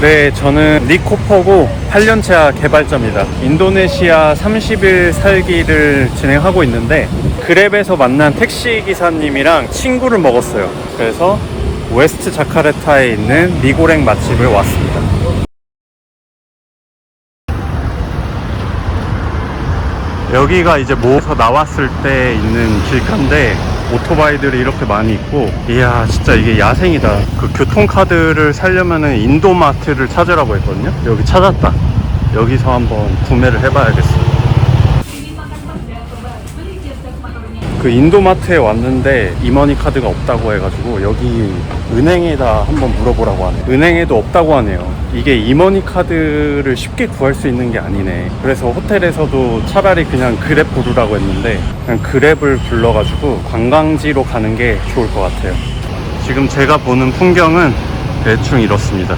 네, 저는 니코퍼고 8년차 개발자입니다. 인도네시아 30일 살기를 진행하고 있는데 그랩에서 만난 택시 기사님이랑 친구를 먹었어요. 그래서 웨스트 자카르타에 있는 미고랭 맛집을 왔습니다. 여기가 이제 모에서 나왔을 때 있는 길가인데 오토바이들이 이렇게 많이 있고 이야 진짜 이게 야생이다. 그 교통카드를 살려면은 인도마트를 찾으라고 했거든요? 여기 찾았다. 여기서 한번 구매를 해봐야겠어 그 인도마트에 왔는데 이머니 카드가 없다고 해가지고 여기 은행에다 한번 물어보라고 하네요. 은행에도 없다고 하네요. 이게 이머니 카드를 쉽게 구할 수 있는 게 아니네. 그래서 호텔에서도 차라리 그냥 그랩 부르라고 했는데 그냥 그랩을 불러가지고 관광지로 가는 게 좋을 것 같아요. 지금 제가 보는 풍경은 대충 이렇습니다.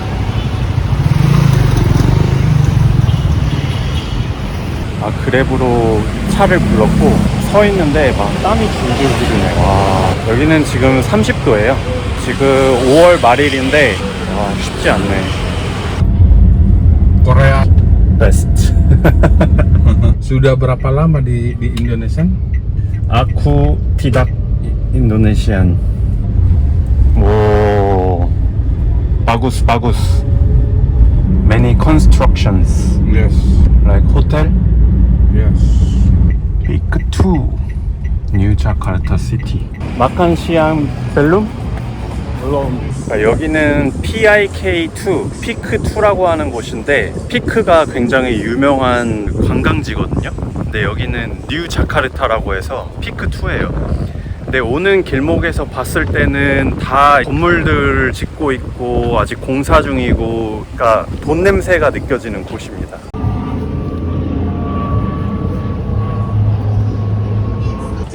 아 그랩으로 차를 불렀고 서 있는데 막 땀이 줄줄 흐르네 와 여기는 지금 30도예요 지금 5월 말일인데 와 쉽지 않네 Korea 베스트 sudah berapa lama di di Indonesia? 아쿠 티닥 인도네시안 오 바구스 바구스 many constructions Yes, like hotel yes. 피크2 뉴 자카르타 시티 마칸 시암 벨룸 아, 여기는 PIK2 피크2라고 하는 곳인데 피크가 굉장히 유명한 관광지거든요. 근데 여기는 뉴 자카르타라고 해서 피크2예요. 근데 오는 길목에서 봤을 때는 다 건물들을 짓고 있고 아직 공사 중이고 그러니까 돈 냄새가 느껴지는 곳입니다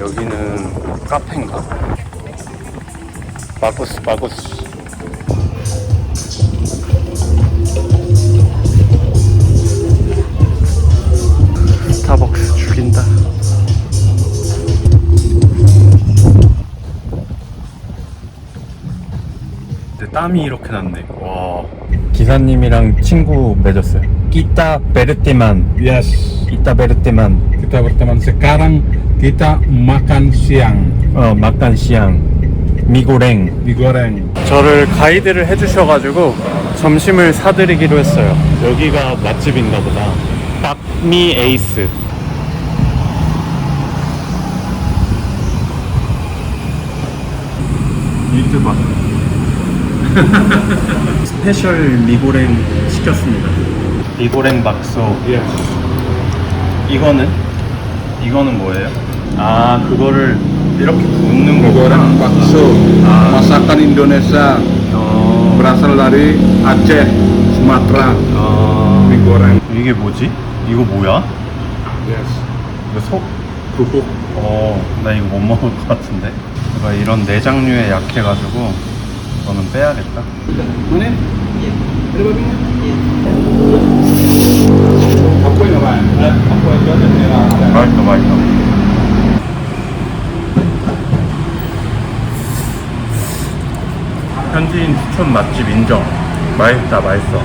여기는 카페인가? 바구스 바구스. 스타벅스 죽인다. 근데 땀이 이렇게 났네. 와. 기사님이랑 친구 맺었어요. 끼따 베르테만. Yes. 끼따 베르테만. Kita berteman sekarang kita makan siang 어 막간 시양 미고랭 digoreng. 저를 가이드를 해주셔가지고 점심을 사드리기로 했어요. 여기가 맛집인가 보다. 박미 에이스. 유튜버. 스페셜 미고랭 시켰습니다. 미고랭 박소. Yes. 이거는? 이거는 뭐예요? 아, 그거를 이렇게 굽는 거구나. Digoreng bakso. Ah. Masakan Indonesia 어. berasal dari Aceh, Sumatera. 아. Digoreng. 이게 뭐지? 이거 뭐야? Yes. 이거 속? Kerupuk. 어, 나 이거 못 먹을 것 같은데. 내가 이런 내장류에 약해가지고 너는 빼야겠다. Mana? Ada babinya? Apa yang apa? Apa yang ada merah? 맛있어, 맛있어. 현지인 추천 맛집 인정. 맛있다, 맛있어.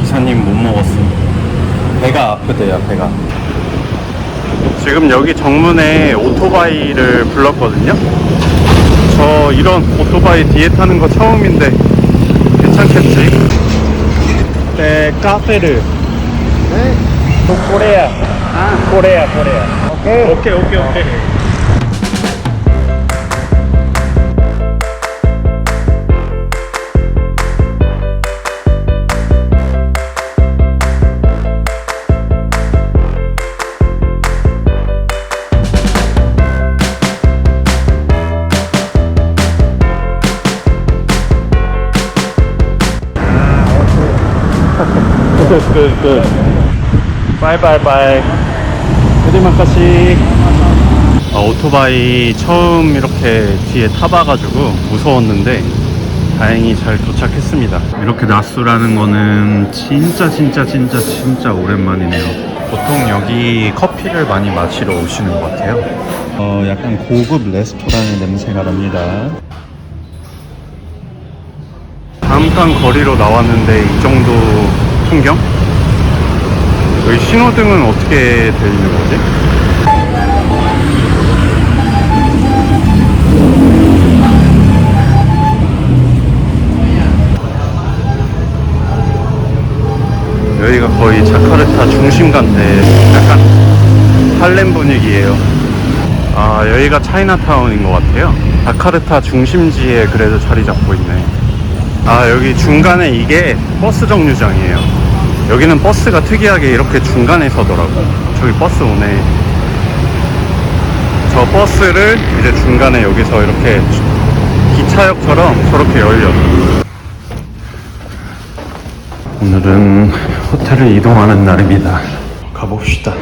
기사님 못 먹었어. 배가 아프대요, 배가. 지금 여기 정문에 오토바이를 불렀거든요. 저 이런 오토바이 뒤에 타는 거 처음인데 괜찮겠지? 네, 카페를. 네. 코레아. 아, 코레아, 코레아. 오케이. 오케이, 오케이, 오케이. Good, good. Bye, bye, bye. Terima kasih. 아, 오토바이 처음 이렇게 뒤에 타봐가지고 무서웠는데 다행히 잘 도착했습니다. 이렇게 낮수라는 거는 진짜 진짜 진짜 진짜 오랜만이네요. 보통 여기 커피를 많이 마시러 오시는 것 같아요. 어, 약간 고급 레스토랑의 냄새가 납니다. 잠깐 거리로 나왔는데 이 정도 풍경? 여기 신호등은 어떻게 돼 있는 거지? 여기가 거의 자카르타 중심 같네. 약간 할렘 분위기예요. 아, 여기가 차이나타운인 것 같아요. 자카르타 중심지에 그래도 자리 잡고 있네. 아, 여기 중간에 이게 버스 정류장이에요. 여기는 버스가 특이하게 이렇게 중간에 서더라고. 저기 버스 오네. 저 버스를 이제 중간에 여기서 이렇게 기차역처럼 저렇게 열려. 오늘은 호텔을 이동하는 날입니다. 가봅시다.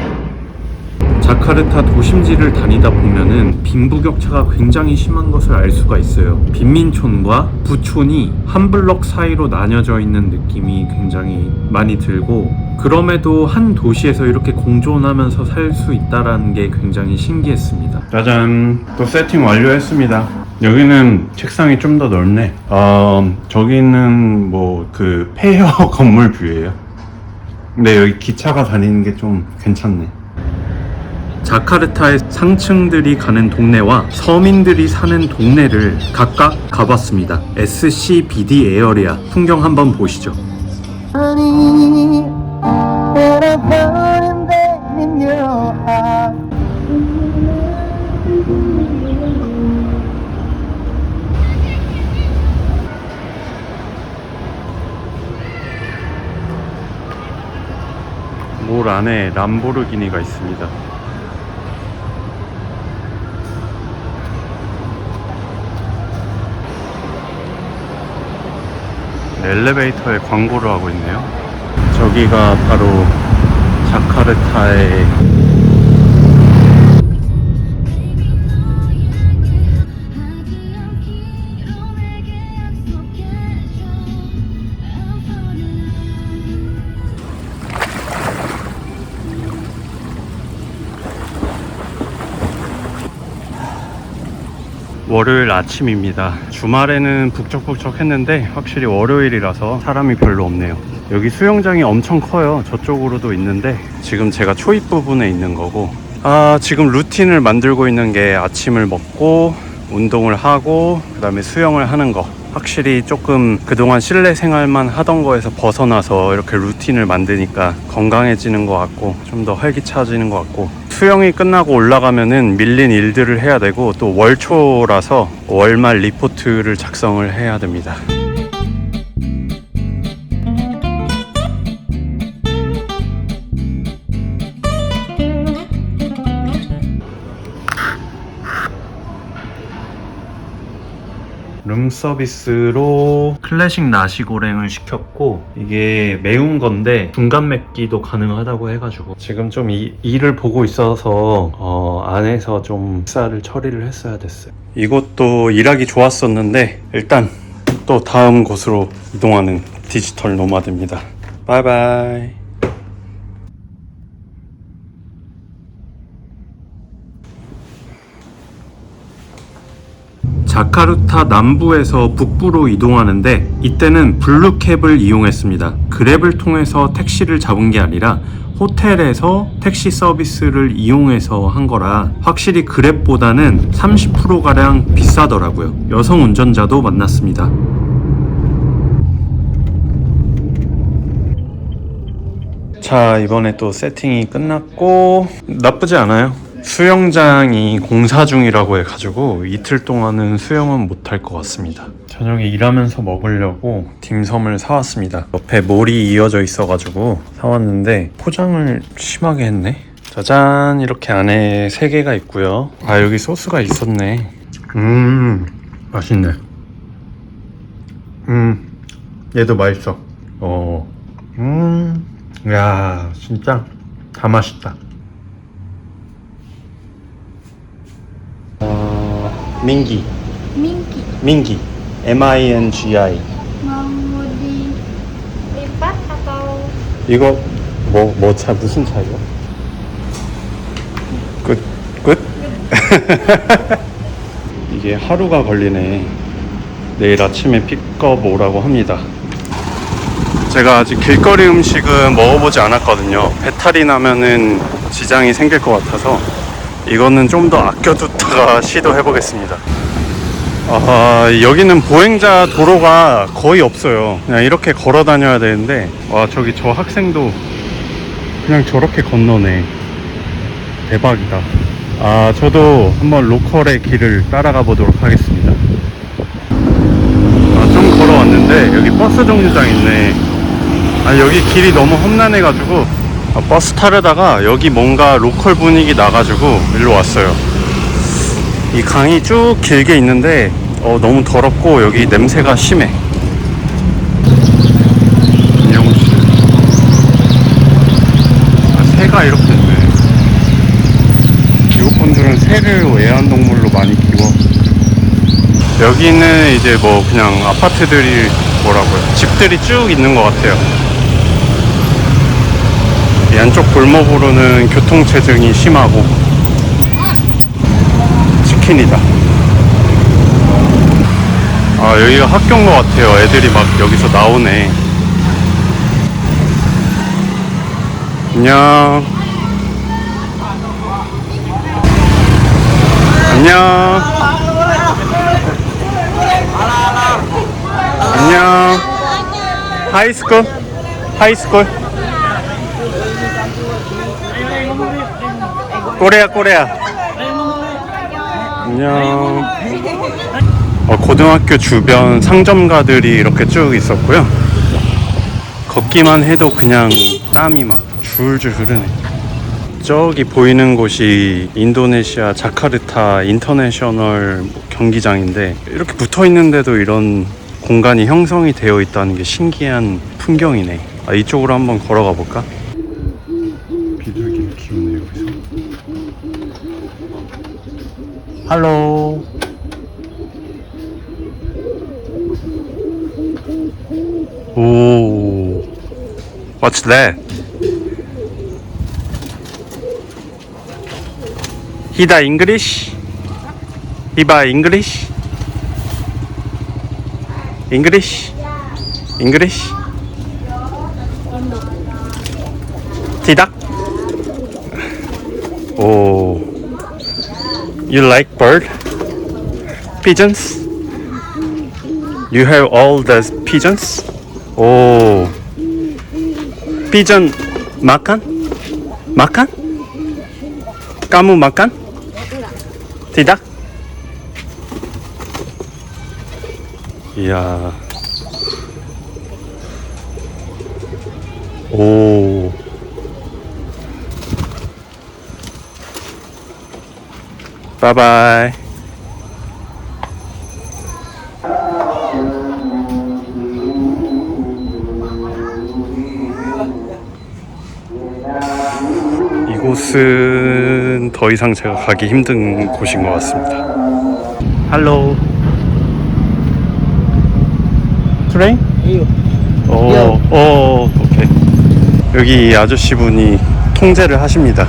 자카르타 도심지를 다니다 보면은 빈부격차가 굉장히 심한 것을 알 수가 있어요. 빈민촌과 부촌이 한 블럭 사이로 나뉘어져 있는 느낌이 굉장히 많이 들고 그럼에도 한 도시에서 이렇게 공존하면서 살 수 있다라는 게 굉장히 신기했습니다. 짜잔, 또 세팅 완료했습니다. 여기는 책상이 좀 더 넓네. 어, 저기는 뭐 그 폐허 건물 뷰예요. 근데 여기 기차가 다니는 게 좀 괜찮네. 자카르타의 상층들이 가는 동네와 서민들이 사는 동네를 각각 가봤습니다. SCBD 에어리아 풍경 한번 보시죠. 몰 안에 람보르기니가 있습니다. 엘리베이터에 광고를 하고 있네요. 저기가 바로 자카르타의 월요일 아침입니다. 주말에는 북적북적 했는데 확실히 월요일이라서 사람이 별로 없네요. 여기 수영장이 엄청 커요. 저쪽으로도 있는데 지금 제가 초입 부분에 있는 거고 아 지금 루틴을 만들고 있는 게 아침을 먹고 운동을 하고 그 다음에 수영을 하는 거 확실히 조금 그동안 실내 생활만 하던 거에서 벗어나서 이렇게 루틴을 만드니까 건강해지는 것 같고 좀 더 활기차지는 것 같고 수영이 끝나고 올라가면은 밀린 일들을 해야 되고 또 월초라서 월말 리포트를 작성을 해야 됩니다. 룸 서비스로 클래식 나시고랭을 시켰고 이게 매운 건데 중간 맵기도 가능하다고 해가지고 지금 좀 이, 일을 보고 있어서 어, 안에서 좀 식사를 처리를 했어야 됐어요. 이곳도 일하기 좋았었는데 일단 또 다음 곳으로 이동하는 디지털 노마드입니다. 바이바이 자카르타 남부에서 북부로 이동하는데 이때는 블루캡을 이용했습니다. 그랩을 통해서 택시를 잡은 게 아니라 호텔에서 택시 서비스를 이용해서 한 거라 확실히 그랩보다는 30%가량 비싸더라고요. 여성 운전자도 만났습니다. 자, 이번에 또 세팅이 끝났고 나쁘지 않아요. 수영장이 공사 중이라고 해가지고 이틀 동안은 수영은 못할 것 같습니다. 저녁에 일하면서 먹으려고 딤섬을 사왔습니다. 옆에 몰이 이어져 있어가지고 사왔는데 포장을 심하게 했네. 짜잔 이렇게 안에 세 개가 있고요. 아 여기 소스가 있었네. 음 맛있네. 음 얘도 맛있어. 어. 음. 야 진짜 다 맛있다. 민기, Minky 민기, M I N G I. mau di lipat atau 이거 뭐 뭐 차 무슨 차예요? 끝 끝? 이게 하루가 걸리네. 내일 아침에 픽업 오라고 합니다. 제가 아직 길거리 음식은 먹어보지 않았거든요. 배탈이 나면은 지장이 생길 것 같아서 이거는 좀 더 아껴두다가 시도해 보겠습니다. 아, 여기는 보행자 도로가 거의 없어요. 그냥 이렇게 걸어 다녀야 되는데, 와, 저기 저 학생도 그냥 저렇게 건너네. 대박이다. 아, 저도 한번 로컬의 길을 따라가 보도록 하겠습니다. 아, 좀 걸어왔는데, 여기 버스 정류장 있네. 아, 여기 길이 너무 험난해 가지고, 아, 버스 타려다가 여기 뭔가 로컬 분위기 나가지고 일로 왔어요. 이 강이 쭉 길게 있는데 어, 너무 더럽고 여기 냄새가 심해. 미용실. 아, 새가 이렇게 있네. 미국분들은 새를 애완동물로 많이 키워. 여기는 이제 뭐 그냥 아파트들이 뭐라고요? 집들이 쭉 있는 것 같아요. 이 안쪽 골목으로는 교통체증이 심하고 치킨이다. 아 여기가 학교인 것 같아요. 애들이 막 여기서 나오네. 안녕. 안녕. 안녕. 하이스쿨. 하이스쿨. 꼬레아 꼬레아. 안녕. 어, 고등학교 주변 상점가들이 이렇게 쭉 있었고요. 걷기만 해도 그냥 땀이 막 줄줄 흐르네. 저기 보이는 곳이 인도네시아 자카르타 인터내셔널 경기장인데 이렇게 붙어 있는데도 이런 공간이 형성이 되어 있다는 게 신기한 풍경이네. 아, 이쪽으로 한번 걸어가 볼까? 비둘기를 키우네 여기서. 할로. 오. What's that? 히다 English? 히바 English? English? English? 티닥? 오. You like bird? Pigeons? You have all the pigeons? 오. pigeon makan? makan? Kamu makan? Tidak? 이야. 오. 바이바이. 이곳은 더 이상 제가 가기 힘든 곳인 것 같습니다. 할로. 트레인? 어, 어, 오케이. 여기 이 아저씨분이 통제를 하십니다.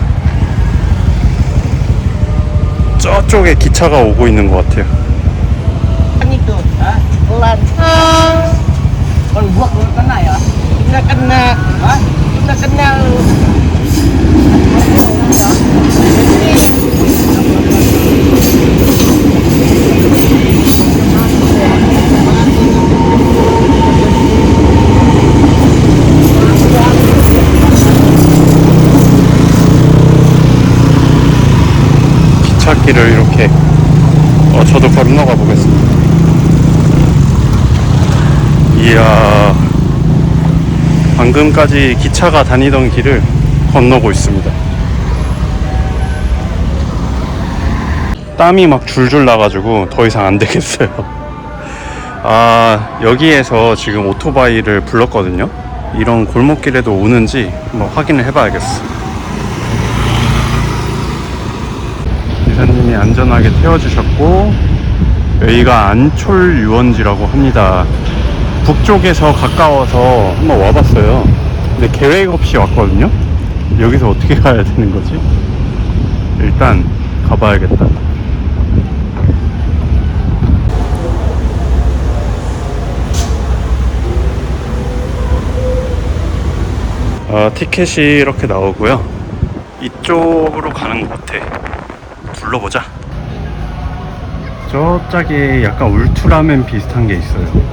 저쪽에 기차가 오고 있는 것 같아요. Ah, buat kalau kena ya, kita kena, ah, kita kena. 기찻길을 이렇게 어, 저도 건너가 보겠습니다. 이야, 방금까지 기차가 다니던 길을 건너고 있습니다. 땀이 막 줄줄 나가지고 더 이상 안 되겠어요. 아, 여기에서 지금 오토바이를 불렀거든요. 이런 골목길에도 오는지 한번 확인을 해봐야겠어. 기사님이 안전하게 태워주셨고 여기가 안철 유원지라고 합니다. 북쪽에서 가까워서 한번 와봤어요. 근데 계획 없이 왔거든요. 여기서 어떻게 가야 되는 거지? 일단 가봐야겠다. 아, 티켓이 이렇게 나오고요. 이쪽으로 가는 것 같아. 둘러보자. 저쪽에 약간 울트라맨 비슷한 게 있어요.